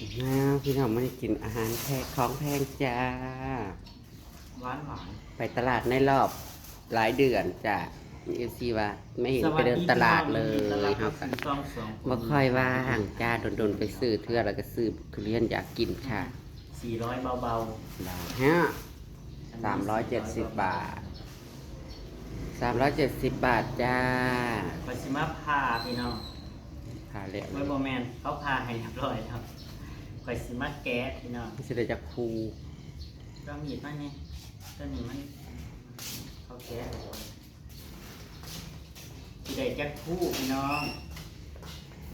นะพี่น้องไม่ได้กินอาหารแพงของแพงจ้า หวานหวาน ไปตลาดในรอบหลายเดือนจ้ะเอฟซีว่าไม่เห็นไปเดินตลาดเลยคครัรับบสองสองบ่ค่อยว่างจ้าโดนๆไปซื้อเทื่อแล้วก็ซื้อทุเรียนอยากกินค่ะสี่ร้อยเบาฮะๆสามร้อยเจ็ดสิบบาทสามร้อยเจ็ดสิบบาทจ้าปชิมาพาพี่น้องพาเลี้ยงไว้โมแมนเขาพาให้เรียบร้อยครับ ปชิมาแก๊สพี่น้องไม่ใช่ได้จากครูก็มีดมาเนี่ยตัวนี้มันเขาแก๊สที่ได้แจ็คคู่พี่น้อง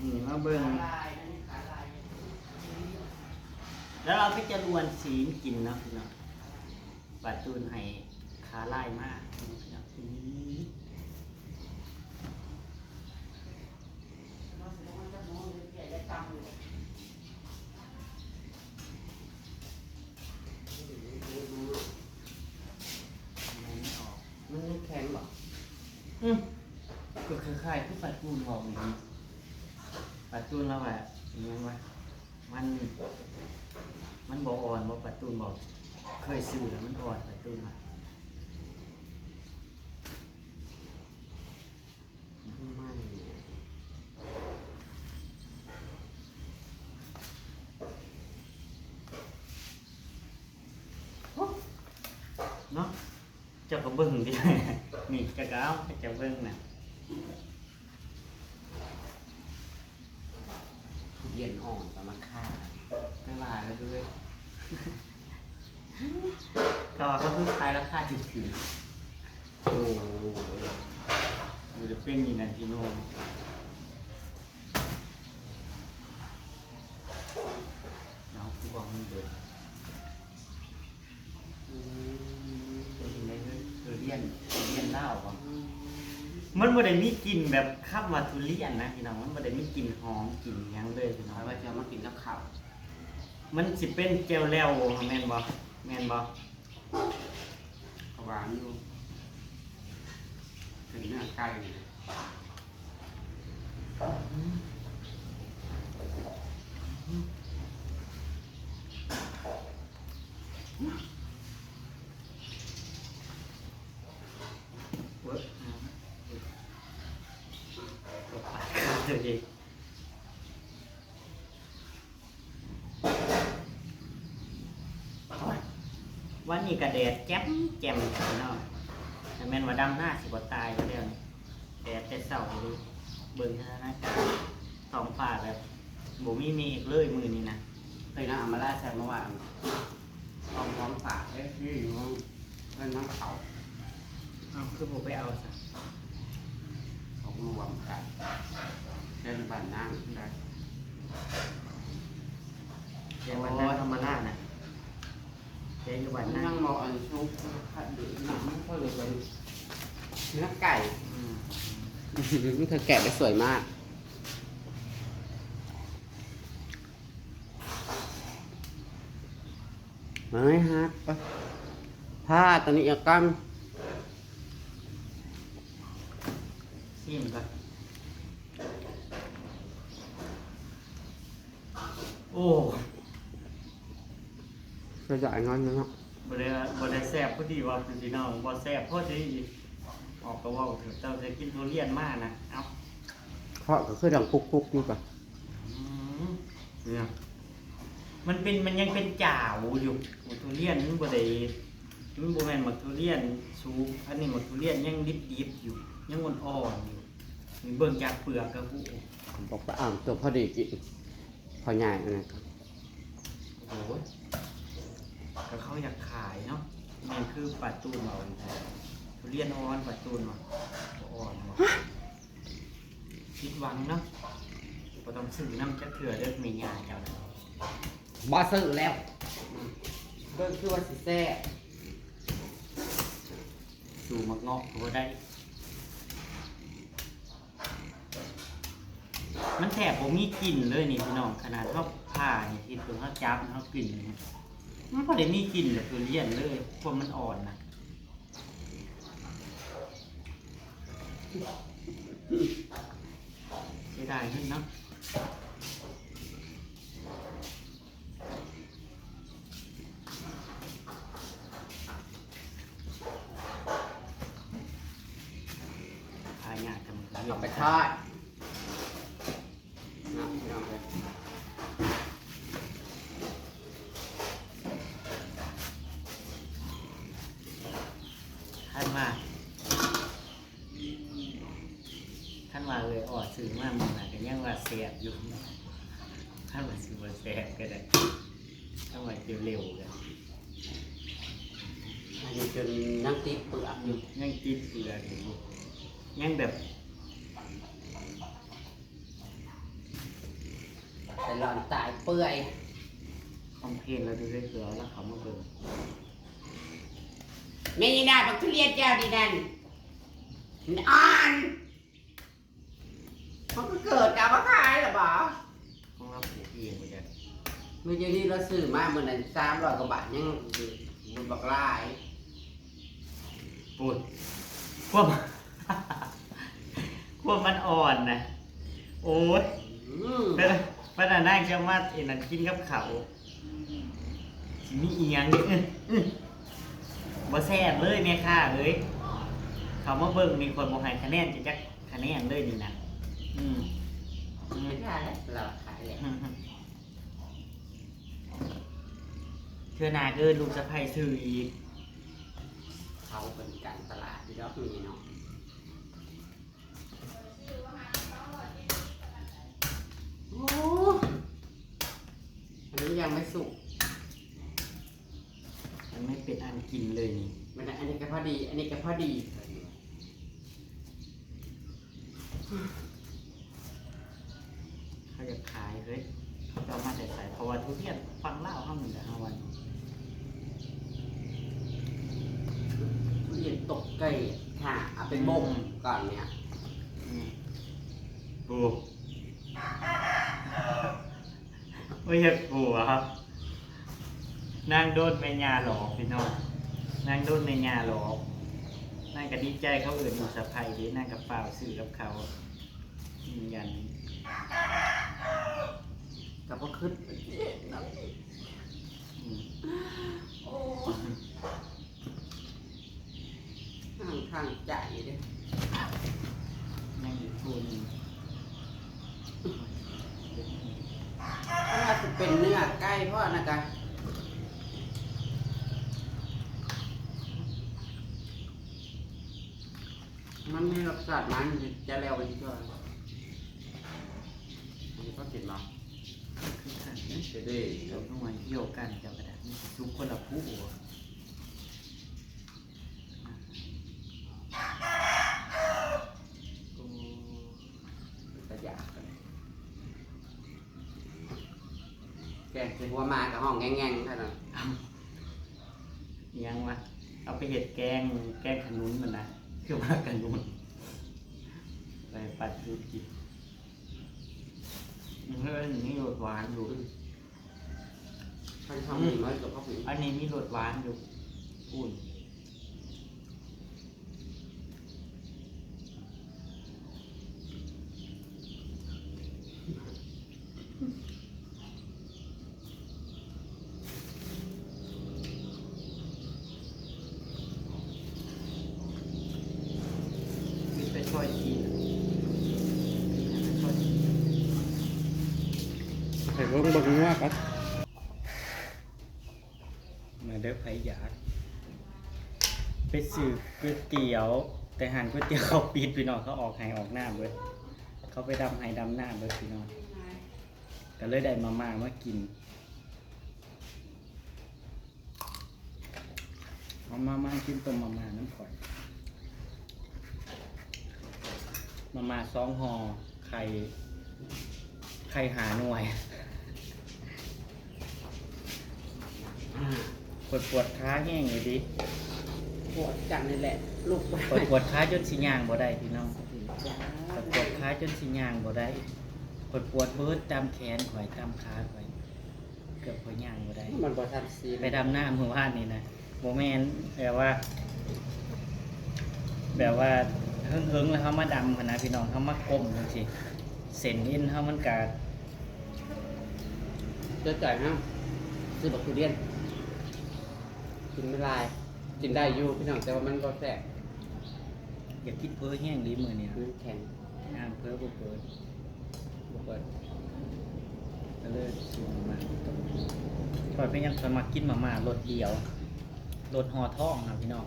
นี่มาเบิ่งแล้วเราก็จะรวนสีนกินเนาะพี่น้องบาดตูนให้ขาไล่มากพี่น้องอื้อ ไม่ออก มันไม่แข็งหรอ อืมก็คล้ายๆที่ปัดจูนบอกอย่างนี้ปัดจูนเราอะอย่างยังไงมัน มันบอกอ่อนบอกปัดจูนบอก เคยซื้อแล้วมันอ่อนปัดจูนอะ ไม่ เนาะเจ้าก็เบิ้งดินี่เจะก็เอาให้เจ้าเบิ้งน่ะเย็นอ่อนประมาณค่าไม่ว่าแล้วด้วยก็เขาคือขายราคาถูกโอ้ๆอยู่จะเป็นอยี่นันที่โน่นเนาะคือบอกมันเดือด เป็นยังไงเฮ้ยทุเรียนทุเรียนเล่าวบ่ มันบ่ได้มีกลิ่นแบบข้ามว่าทุเรียนนะพี่น้องมันบ่ได้มีกลิ่นหอมกลิ่นหยังเลยพี่น้อง เอาว่าจะเอามากินกับข้าวมันสิเป็นเจลแล้วแม่นบ่แม่นบ่ก็หวานอยู่ถึงเนื้อไก่เลย เว้ยอ่าตัวปากขาดตัวเอง วันนี้ก็แดดแจ่มแจ่มพี่น้องแต่แม่นว่าดำหน้าสิบ่ตายอยู่แล้วนี่แดดแต่เช้าเลยเบิ่งสถานการณ์ท้องฟ้าแบบบ่มีเมฆเลยมื้อนี้นะเคยนะเอามาล่าแซมเมื่อวานพร้อมพร้อมฝากเอ้ยที่อยู่ห้องเพื่อนน้ำเขาเอาคือผมไปเอาซะของรวมกันเดินบ้านนั่งได้เดี๋ยววันหน้าธรรมราชนะ เดี๋ยวอยู่วันหน้านั่งมองอันชุกขัดดื้อหนังก็เลยเป็นเนื้อไก่อืมเธอแกะได้สวยมากมาไหมฮะไปผ้าตอนนี้อย่ากั้มชิมก่อนโอ้ จะจ่ายเงินเนาะบได้บได้แซ่บพอดีว่าเป็นพี่น้องบ่แซ่บพอดีออกก็เว่าเถอะเจ้าจะกินทุเรียนมากนะเอ้าเพราะก็คือดังคุกคุกๆนี่ป่ะอืมเนี่ยมันเป็นมันยังเป็นจ่าวอยู่หมกทุเรียนมันบ่ได้มันบ่แม่นหมกทุเรียนสูงอันนี้หมกทุเรียนยังดิบๆอยู่ ยังอ่อนๆอยู่นี่เบิ่งจากเปลือกก็ผู้บอกว่าอ่างตัวพอดีกินพอใหญ่อันนั้นโอ้โห ก็เขาอยากขายเนาะมันคือปัดตูนเราอีกแล้วทุเรียนอ่อนปัดตูนมาอ่อนมาคิดหวังเนาะก็ต้องซื้อน้ำจะเถื่อเลิกมีงานเจ้านะบอซื้อแล้วเบิ่งคือว่าสิแซ่บสู่มักเงาะก็ได้ มันแถบผมมีกลิ่นเลยนี่พี่น้องขนาดเขาผ่านี่ที่ตัวเขาจับเขากลิ่นนี่ มันก็เลยมีกลิ่นแบบเลี่ยนเลยพวกมันอ่อนนะเช่ได้ยเงินเนาะขายยากจังเลยเไปทอด ออดซื้อมามึงนะก็ยังว่าเสียบอยู่ท่านว่าซื้อมาเสียบก็ได้ท่านว่าเกี่ยวเร็วกันอันนี้จนนั่งติดเปลือกอยู่ยังกินเกลืออยู่ยังแบบแต่หลอนตายเปื่อยคอมเพลนเราดูด้วยเกลือแล้วเขามาเบิ่งไม่ยีนาบักทุเรียนเจ้าดีนั่นมันอ่อน มันก็เกิดกับมาขายหรอบ่ของเราปลูกเองเหมือนกันเมื่อเดี๋ยวนี้เราซื้อมาเมื่อนั้นสามร้อยกว่าบาทยังมันบักลายปูดพวกพวกมันอ่อนนะโอ้ยอืมเด้อป้าดานั่งจะมาเอ็นนั่นกินกับเขาวสิมีอีหยังนี่อื้ออื้อบ่แซ่บเลยแม่ค่ะเอ้ยเขามาเบิ่งมีคนบ่ให้คะแนนจะจักคะแนนเลยนี่นะ อืมอืมไม่ได้แล้วเราขายแหละเชื่อนาเกินลูกสะใภ้ซื้ออีกเขาเป็นการตลาดที่ดอกนี้เนาะโอ้อันนี้ยังไม่สุกมันไม่เป็นอันกินเลยนี่มันอันนี้ก็พอดี อันนี้ก็พอดี เขาจะขาย เฮ้ยเขาจะเอามาแต่ใส่เพราะว่าทุเรียนฟังเล่าห้าหมื่นละห้าวันทุเรียนตกไก่ค่ะเอาไปบ่มก่อนเนี่ยอืมปูไม่ใช่ปูอะครับ นางโดนแม่ยาหลอกพี่น้องนางโดนแม่ยาหลอกนางก็ดีใจเขาเอื่นอยู่สะพายดีนางกับเปล่าซื้อกับเขายืนยัน กับว่าขึ้นไปเย็นเนาะอืมโอ้ข้างข้างใจเลยนางอีกทูหนึงถ้าจะเป็นเนื้อไก่พ่อนะกันมันม่รสชาติมันจะแล้วไปที่ก่อนอันนี้ก็กินมา คือกันนะ เดี๋ยวดิ เดี๋ยวต้องมาเที่ยวกันเจ้ากระดาษนี่ทุกคนละผู้ กูจะ อยากกันแกงสิหัวมากับห้องแง่งๆเท่านั้นยังวะเอาไปเห็ดแกงแกงขนุนมันนะคือว่าขนุนไปปัดดูกินเฮ้ยนี่รสหวานอยู่ท่านทำดีไหมกับพ่อผีอันนี้มีรสหวานอยู่อุ่น มีไปช่วยกินไปช่วยกิน ใส่เบิ้งเบิ้งว่ากัน มาเด้ อไผอยาก ไปสืบก๋วยเตี๋ยว แต่หันก๋วยเตี๋ยวเขาปิดพี่น้องเขาออกไห้ออกหน้าเว้ยเขาไปดำไห้ดำหน้าเว้ยพี่น้องก็เลยได้มาม่ามากินเอามาม่ากินต้มมาม่าน้ำข่อย มาม่าสองห่อไข่ไข่หาหน่วย ปวดปวดขาแห้งเลยดิปวดจังนี่แหละ ลูกปวดปวดขาจนสิย่างบ่ได้พี่น้องปวดปวดขาจนสิย่างบ่ได้ปวดปวดเบิดตามแขนข่อยตามขาข่อยเกือบข่อยย่างบ่ได้มันบ่ทันซีไปดำหน้าเมื่อวานนี่นะโมแมนแบบว่า แบบว่าเฮิงเฮิงๆแล้วเขามาดำขนาดพี่น้องเขามากลมจังซี่เส้นเอ็นเขามันกาดเดือดจ่อยฮะซื้อบักทุเรียน กินไม่ลาย กินได้อยู่พี่น้องแต่ว่ามันก็แสบอยากคิดเพ้อแห้งดีมือนี่นะมันแข็งงานเพิ่มบุเปิดบุเปิดก็เลยซื้อมาตรงนี้คอยเป็นยังสมัครกินมาม่ารสเดียวรสห่อทองนะพี่น้อง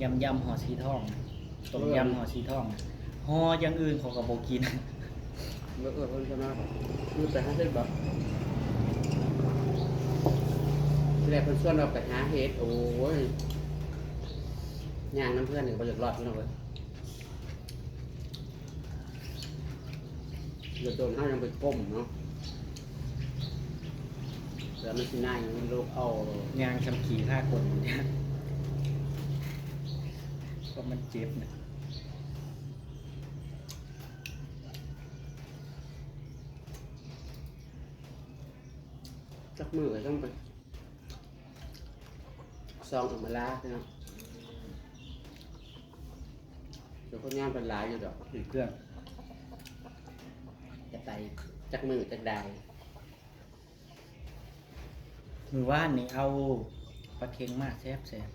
ยำยำห่อสีทองนะต้มยำห่อสีทองนะห่ออย่างอื่นเขาก็บอกกินเมื่อเออเพิ่นจะมาคือไปหาเฮ็ดบ่ที่ แรกเพิ่นชวนเราไปหาเฮ็ดโอ้ยย่างน้ำเพื่อนนี่บ่อยากรอดพี่น้องเอ้ยเดี๋ยวโดนเฮายังไปก้มเนาะเดี๋ยวมันสินายมันลูกเอายางชำขี่ท่าคนเนี่ยก็มันเจ็บนะจักมือก็ต้องไป ซองออกมาลาพี่น้องเดี๋ยวคนงานเป็นหลายอยู่ดอกถือเครื่องจะไปจักมือจักใดมือว่านนี่เอาปลาเค็งมาแซ่บแซ่บ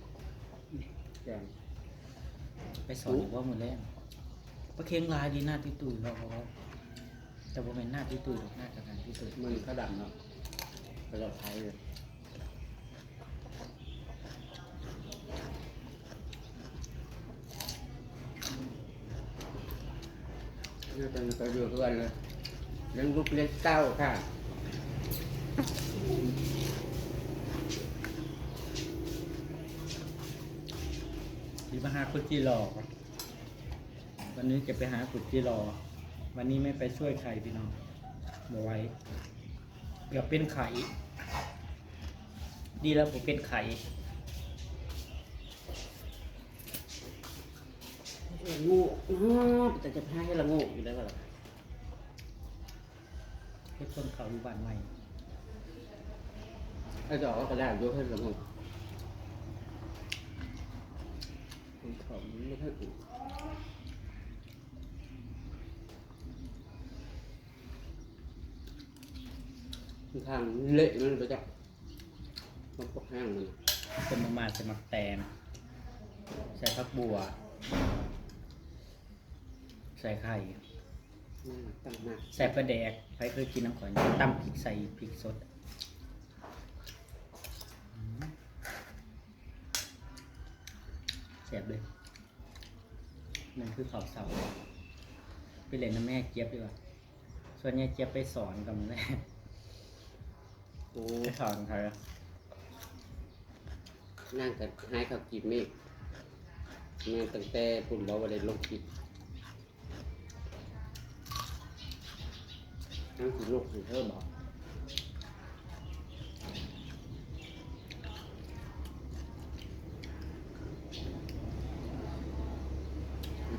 แกงไปสอนอว่ามือแรกปลาเค็งลายดีหน้าที่ตุยเราเพราะว่าแต่ว่าเป็นหน้าที่ตุยหรอกหน้าจากการที่ตุยมือเขาดำเนาะไปเราไทยเลย นี่เป็นกระดูกเพื่อนเลยเลี้ยงลูกเลี้ยงเต้าค่ะที่มาหาคุดจีรอวันนี้จะไปหาคุดจีรอ วันนี้ไม่ไปช่วยใครพี่น้องบอกไว้เดี๋ยวเป็นไข่ ดีแล้วผมเป็นไข่ งูอ๋อแต่จะพาให้ละโงูอยู่ได้ป่ะล่ะเฮ็ดต้นเขาอยู่บ้านใหม่ไอ้ดอกก็ได้ยกให้ละโงูคนเขาไม่ค่อยอุ่นทางเละมันไปจ้ะมันปกแห้งมันเป็นมามาใส่มักแตงใส่ผักบัว ใส่ไข่น่าตั้งมากใส่ปลาแดกใครเคยกินน้ำข่อยตำพริกใส่พริกสดอืมแซ่บเลยนั่นคือข้าวเสาไปเล่นน้ำแม่เจี๊ยบดีกว่าส่วนใหญ่เจี๊ยบไปสอนกับแม่โอ้ไปสอนใครอะนั่งกับหายขับกีบเมฆงานตั้งแต่ปุ่นบอกว่าได้ลงกีบ นั่งสิลูกให้เธอบอก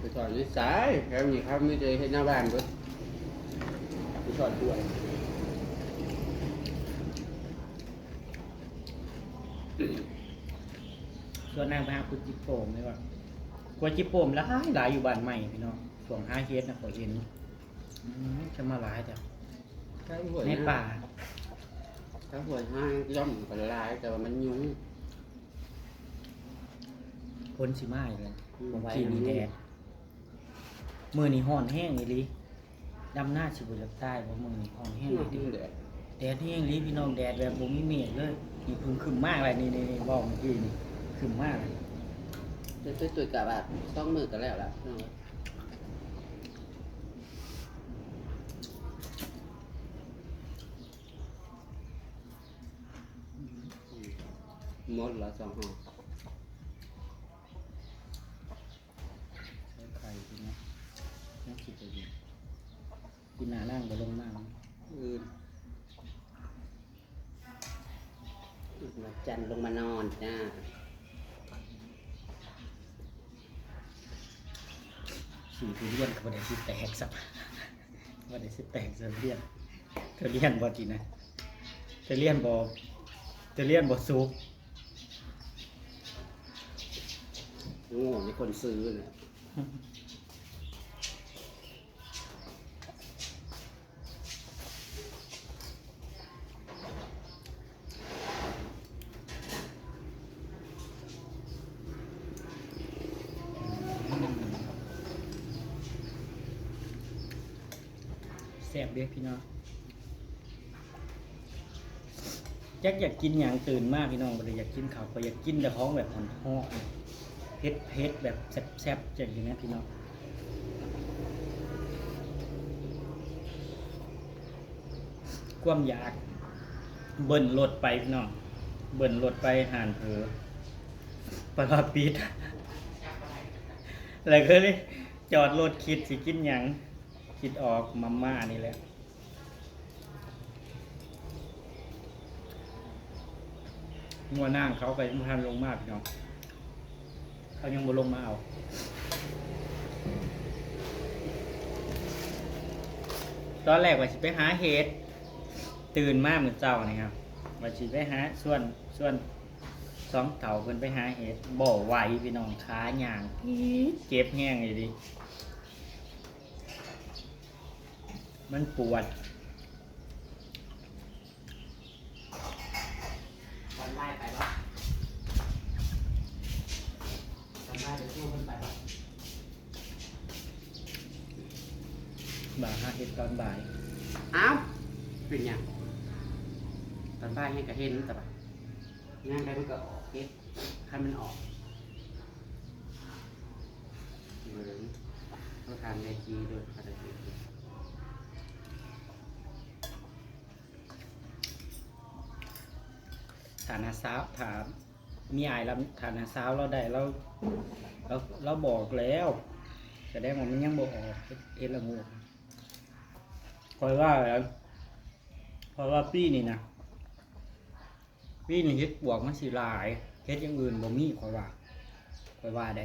ไปสอนนิสัยแถวนี้ครับไม่ได้ให้หน้าบ้านด้วยไปสอนด้วยส่วนนางไปหาคุณจิโปมเลยว่ากวนจิโปมหลายหลายอยู่บ้านใหม่พี่น้องส่วงห้าเฮดนะขอเห็นอืมจะมาหลายจ้ะ ถ้าหวยในป่าถ้าหวยห้างย่อมก็หลายแต่ว่ามันยุ่งพ้นสิมาอีกเลยอืมผมกินนี่แดดมือนี่ห่อนแห้งอีหลีดำหน้าชิบุรีใต้บ่มือนี่ห่อนแห้งแห้งอีหลีเดือดแดดแห้งอีหลีพี่น้องแดดแบบบ่มีเมฆเลยนี่เพึ่งขึ้นมากเลยนี่นี่นี่บอกเมื่อกี้นี่ขึ้นมากเลยจะตุยตุยกับแบบต้องมือกันแล้วล่ะน้อง หมดละสองห่องใช้ไข่พี่น้องน่าคิดจะดีกินหน้านั่งบ่ลงน้ำอื่นวันจันทร์ลงมานอนจ้าขี่ทุเรียนก็บ่ได้สิแตกสักบ่ได้สิแตกสักเรียนเธอเรียนบ่จีนะเธอเรียนบ่เธอเรียนบ่สุก โง่ในคนซื้อเนี่ยแซ่บเด้อพี่น้องแจ็คอยากกินอย่างตื่นมากพี่น้องบ่ได้อยากกินข้าวก็อยากกินแต่ของแบบหอนๆ เผ็ดเผ็ดแบบแซ่บๆอย่างนี้นะพี่น้องความอยาก เบิ่นรถไปพี่น้องเบิ่นรถไปห่านเผลอปลาปิดแล้วก็เลยจอดรถคิดสิกินหยังคิดออกมาม่านี่แหละงัวนั่งเขาไปยังบ่ทันลงมากพี่น้อง เขายังบ่ลงมาเอาตอนแรกว่าสิไปหาเห็ดตื่นมากเหมือนเจ้านี่ครับว่าสิไปหาส่วนส่วนสองเต่าเพิ่นไปหาเห็ดบ่ไหวพี่น้องขาย่างเจ็บแห้งเลยดิมันปวด ตอนไล่ไปวะ ตอนไล่ไปสู้มันไปวะบ่าหาเห็ดตอนบ่ายเอ้าเป็นหยังตอนบ่ายให้กระเห็นแต่ปะงานใดมันก็ออกเก็บคันมันออกเหมือนเขาทำในจีด้วยอะไรจีฐานะสาวถาม มีอายแล้วฐานะสาวเราได้เราเราเราบอกแล้วแสดงว่ามันยังบอกออกเฮ็ดเฮ็ดละงูคอยว่าแล้วเพราะว่าปีนี่นะปีนี่เฮ็ดปวกมันสิหลายเฮ็ดอย่างอื่นบ่มีคอยว่าคอยว่าได้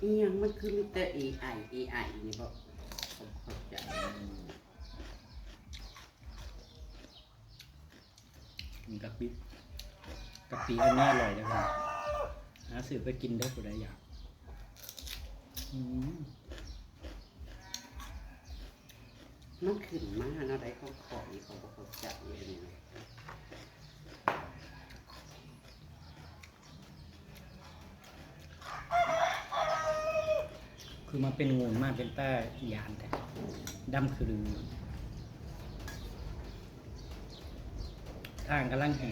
อีหยังมันคือมีแต่ AI AI นี่บ่ผมเข้าใจ มีกะปิกะปิอันนี้อร่อยจังเลยหาซื้อไปกินได้ผู้ใดอยากอืมมันขึ้นมาเนาะได้เขาขอนี่เขาบ่เข้าใจอันนี้นะคือมาเป็นงูมากเป็นต้ายานแต่ดำคือลือทางกำลังแห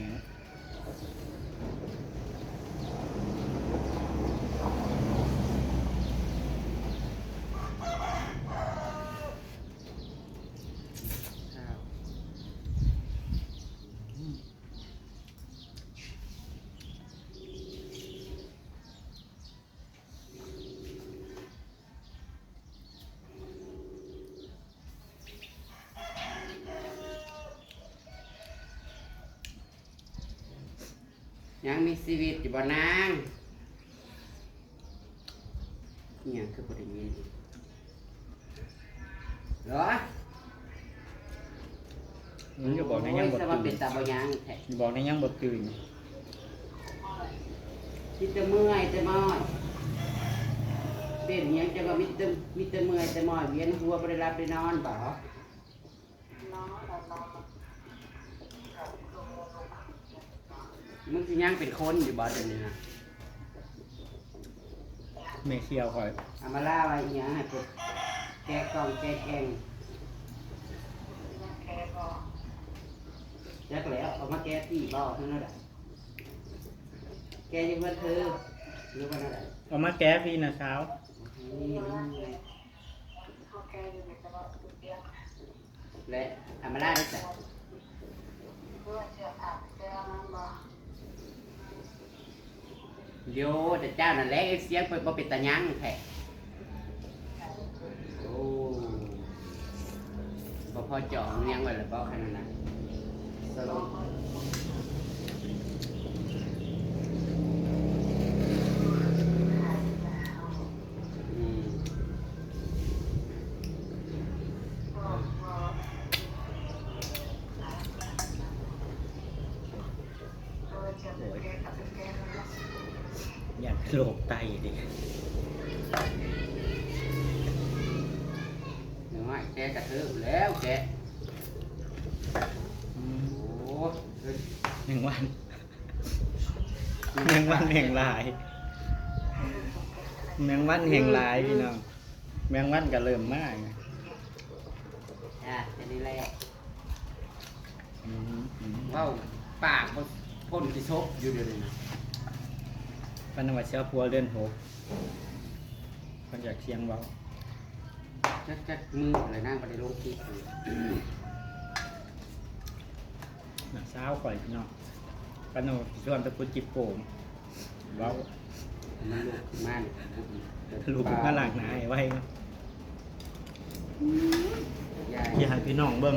ชีวิตอยู่บ่นางอหย่างคือบ่ได้ยินอีกเหรอมันจะบอกในยังบโอ้ทสว่าเป็ตื่นนตาบ่ยังแท้บอกในยังบทตื่นมีแต่เมื่อยแต่มอยเป็นหยังจะว่ามีแต่มีแต่เมื่อยแต่มอยเวียนหัวบ่ได้รับได้นอนบ่ มึงสิยังเป็นคนอยู่บ่เดี๋ยวนี้นะเมเชียวคอยเอามาล่าไว้อีหยังให้พวกแกะกล่องแกะแกงจักแล้วเอามาแกะที่บ่เท่านั้นแหละแกะอยังว่าเธอหรือว่าอะไรเอามาแก้พี่นะเช้า นี่น้องไงและอามาล่าได้จ้ะ โยแต่เจ้านั่นแหละเสียงเปิดบ่เป็นตายังแท้โอ้บ่พอจ่อเลี้ยงไว้แล้วบ่ขนาดนั้นสรุปอืม อยากโรคไตดิเดี๋ยวให้แกะกระเทือแล้วแกะอืมโอ้เฮ้ยหนึ่งวันหนึ่งวันหนึ่งลายแมงวันแห่งหลายพี่น้องแมงวันก็เริ่มมากอะแค่นี้แหละอืมอืมเว้าปากบ่พ่นที่ซบอยู่เดี๋ยวนี้นะ ปันวัดเช้าพัวเดือนหกคนอยากเชียงเบาจักจักมืออะไรนั่งบ่ได้ลงคลิปเลยหน้าเช้าก่อยพี่น้องปันวัดชวนตะกุดจิบโป่งเบามันลุกขึ้นมาเนี่ยลูกมาหลังหนายไว้ยายอย่าให้พี่น้องเบิ่ง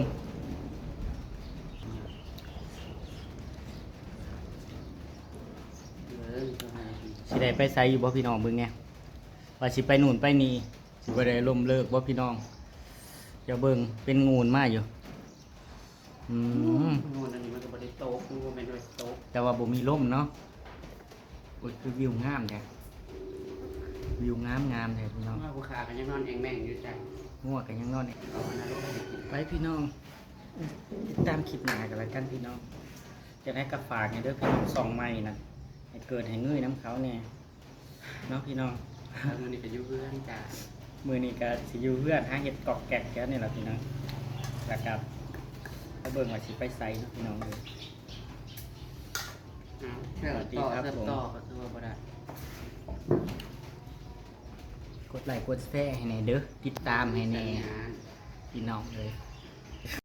เออทำไม สิ ได้ไปไสอยู่บ่พี่น้องเบิ่งเนี่ยว่าสิไปนู่นไปนี่สิบ่ได้ล่มเลิกบ่พี่น้องจะเบิ่งเป็นงูนมาอยู่อืมโน่นอันนี้มันก็บ่ได้โต๊ะมันก็เป็นด้วยโต๊ะแต่ว่าบ่มีลมเนาะโอ้ยคือวิวงามแท้วิวงามงามแท้พี่น้องว่าผู้ขากันยังนอนเองแม่งอยู่จ้ะง่วงกันยังนอนเนี่ยเอาอันนั้นลงไปกินไปพี่น้องติดตามคลิปหน้ากันแล้วกันพี่น้องจะให้กระฝากเนี่ยเด้อพี่น้องสองไม้นะให้ เกิดให้เงยน้ำเขาเนี่ยเนาะพี่น้องแล้วมันนี่ก็อยู่เพื่อนจ้ะมือนี้ก็สิอยู่เพื่อนหาเห็ดกอกแกกแค่นี่แหละพี่น้องแล้วกับไปเบิ่งว่าสิไปไสเนาะพี่น้องเลยเอาเชื่อต่อเชื่อต่อก็คือว่าบ่ได้กดไลค์กดแชร์ให้แน่เด้อติดตามให้แน่สัญญาณพี่น้องเลยเ